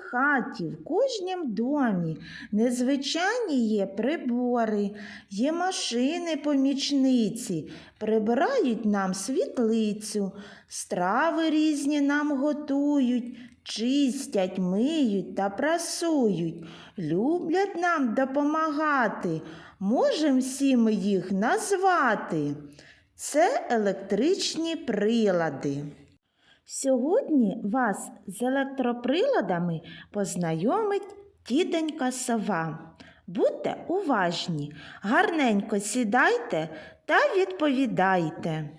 хаті, в кожнім домі незвичайні є прибори, є машини помічниці, прибирають нам світлицю, страви різні нам готують, чистять, миють та прасують, люблять нам допомагати. Можем всі ми їх назвати. Це електричні прилади. Сьогодні вас з електроприладами познайомить тітонька сова. Будьте уважні, гарненько сідайте та відповідайте.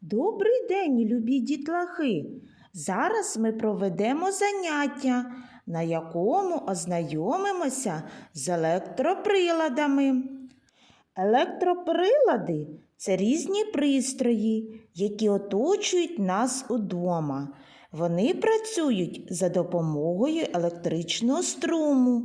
Добрий день, любі дітлахи! Зараз ми проведемо заняття, на якому ознайомимося з електроприладами. Електроприлади це різні пристрої, які оточують нас удома. Вони працюють за допомогою електричного струму.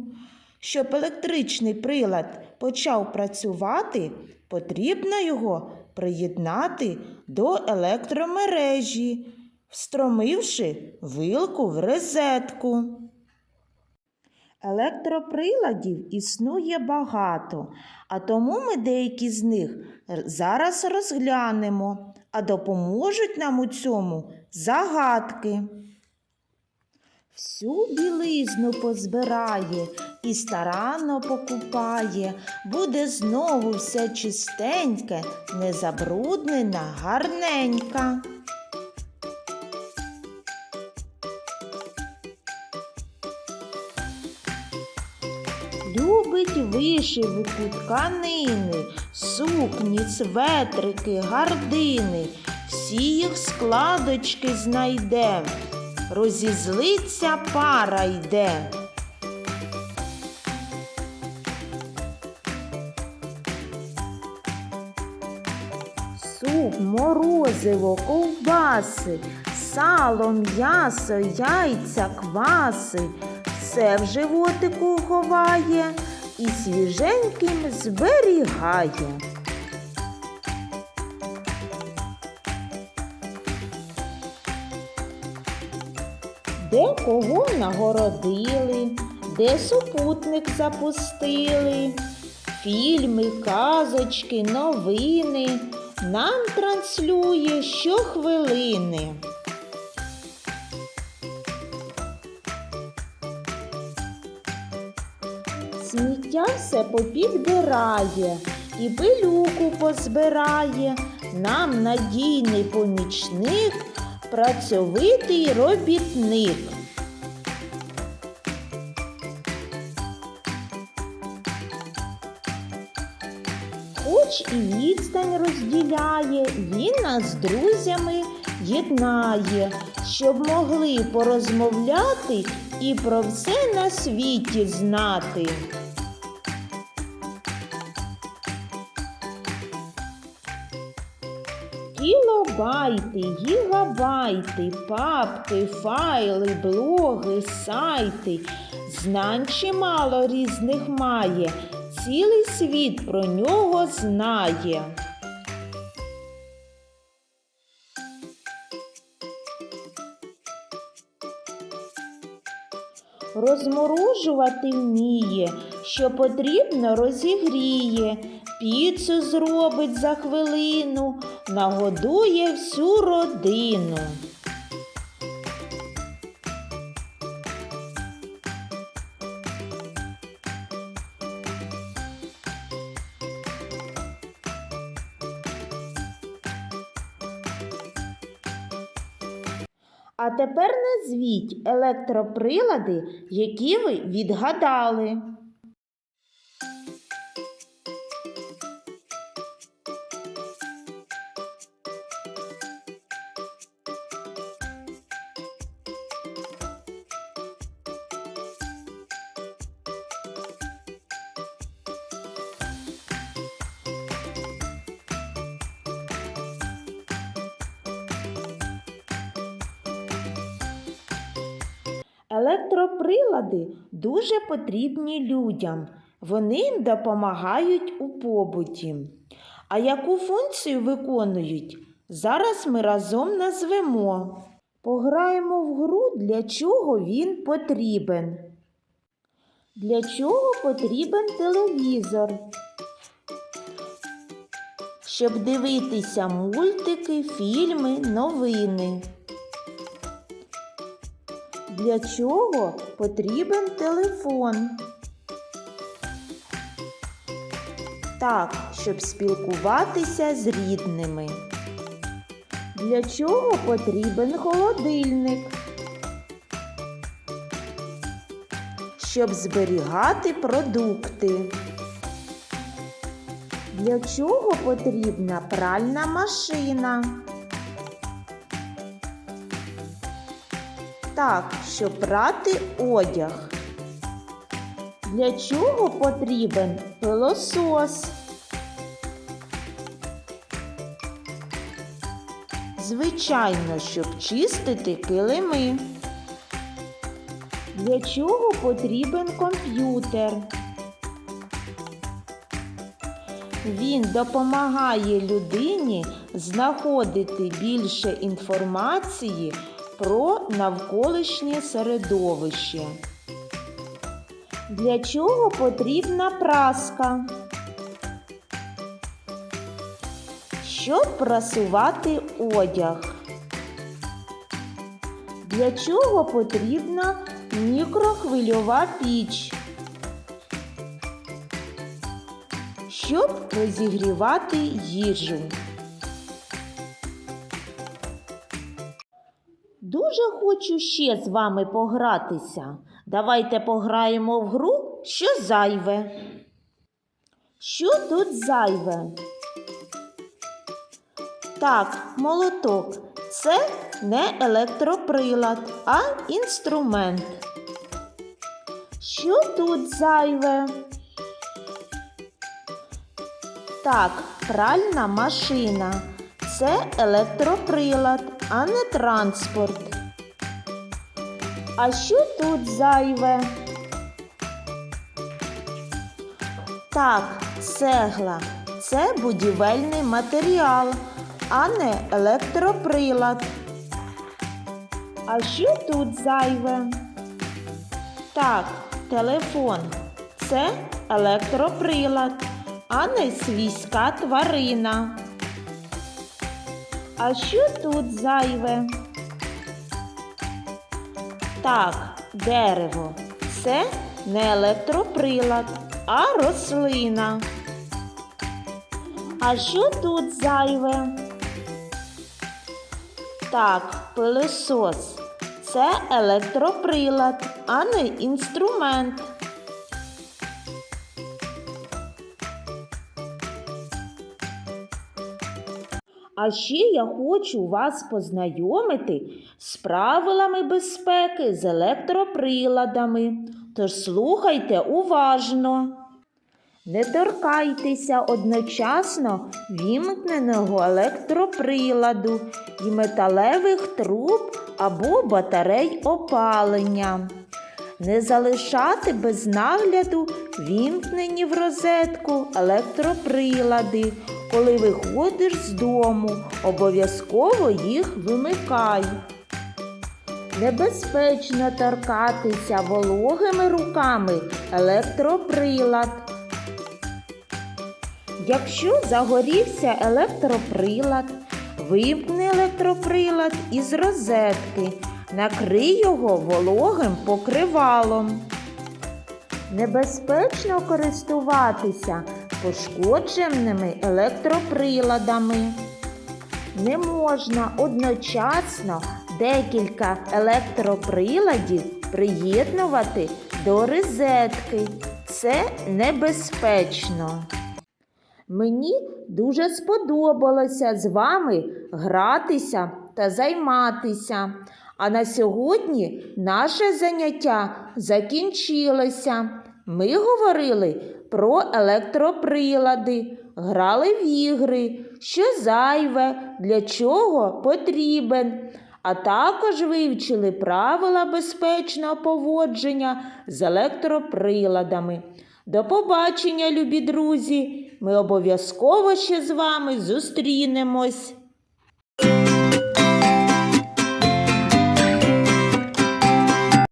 Щоб електричний прилад почав працювати, потрібно його приєднати до електромережі, встромивши вилку в розетку. Електроприладів існує багато, а тому ми деякі з них зараз розглянемо, а допоможуть нам у цьому загадки. Всю білизну позбирає і старанно покупає, буде знову все чистеньке, незабруднена, гарненька. Любить вишивку тканини, сукні, светрики, гардини, всі їх складочки знайде, розізлиться пара йде. Суп, морозиво, ковбаси, сало, м'ясо, яйця, кваси. Все в животику ховає і свіженьким зберігає. Де кого нагородили, де супутник запустили, фільми, казочки, новини нам транслює щохвилини. Сміття все попідбирає і пилюку позбирає. Нам надійний помічник, працьовитий робітник. Хоч і відстань розділяє, він нас з друзями єднає, щоб могли порозмовляти і про все на світі знати. Кілобайти, гігабайти, папки, файли, блоги, сайти. Знань чимало різних має, цілий світ про нього знає. Розморожувати вміє, що потрібно розігріє, піцу зробить за хвилину, нагодує всю родину. А тепер назвіть електроприлади, які ви відгадали. Електроприлади дуже потрібні людям. Вони їм допомагають у побуті. А яку функцію виконують? Зараз ми разом назвемо. Пограємо в гру, для чого він потрібен. Для чого потрібен телевізор? Щоб дивитися мультики, фільми, новини. Для чого потрібен телефон? Так, щоб спілкуватися з рідними. Для чого потрібен холодильник? Щоб зберігати продукти. Для чого потрібна пральна машина? Так, щоб прати одяг. Для чого потрібен пилосос? Звичайно, щоб чистити килими. Для чого потрібен комп'ютер? Він допомагає людині знаходити більше інформації про навколишнє середовище. Для чого потрібна праска? Щоб прасувати одяг. Для чого потрібна мікрохвильова піч? Щоб розігрівати їжу. Дуже хочу ще з вами погратися. Давайте пограємо в гру, що зайве. Що тут зайве? Так, молоток. Це не електроприлад, а інструмент. Що тут зайве? Так, пральна машина. Це електроприлад, а не транспорт. А що тут зайве? Так, цегла. Це будівельний матеріал, а не електроприлад. А що тут зайве? Так, телефон. Це електроприлад, а не свійська тварина. А що тут зайве? Так, дерево. Це не електроприлад, а рослина. А що тут зайве? Так, пилосос. Це електроприлад, а не інструмент. А ще я хочу вас познайомити з правилами безпеки з електроприладами. Тож слухайте уважно. Не торкайтеся одночасно вімкненого електроприладу і металевих труб або батарей опалення. Не залишати без нагляду вімкнені в розетку електроприлади. Коли виходиш з дому, обов'язково їх вимикай. Небезпечно торкатися вологими руками електроприлад. Якщо загорівся електроприлад, вимкни електроприлад із розетки, накрий його вологим покривалом. Небезпечно користуватися пошкодженими електроприладами. Не можна одночасно декілька електроприладів приєднувати до розетки. Це небезпечно. Мені дуже сподобалося з вами гратися та займатися. А на сьогодні наше заняття закінчилося. Ми говорили про електроприлади, грали в ігри, що зайве, для чого потрібен. А також вивчили правила безпечного поводження з електроприладами. До побачення, любі друзі! Ми обов'язково ще з вами зустрінемось.